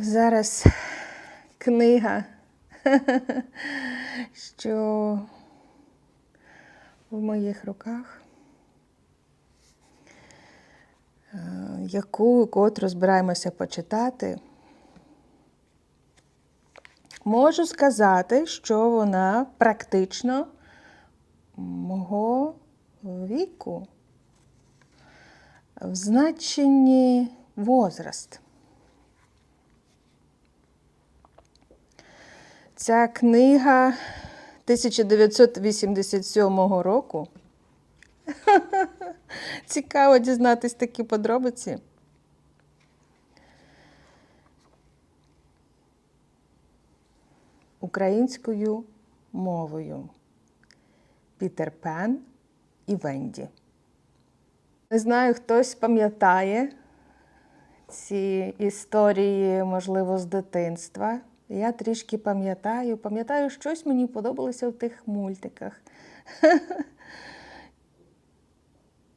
Зараз книга, що в моїх руках, е, яку котру збираємося почитати. Можу сказати, що вона практично мого віку в значенні возраст. Ця книга 1987 року. Цікаво дізнатись такі подробиці. Українською мовою. Пітер Пен і Венді. Не знаю, хтось пам'ятає ці історії, можливо, з дитинства. Я трішки пам'ятаю, пам'ятаю, щось мені подобалося в тих мультиках.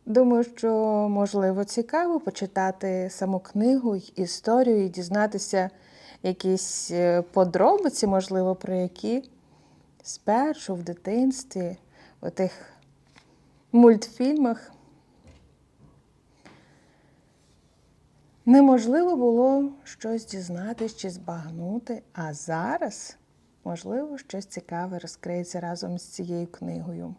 Думаю, що можливо цікаво почитати саму книгу, історію і дізнатися якісь е, подробиці, можливо, про які спершу в дитинстві, у тих мультфільмах неможливо було щось дізнатись чи збагнути, а зараз, можливо, щось цікаве розкриється разом з цією книгою.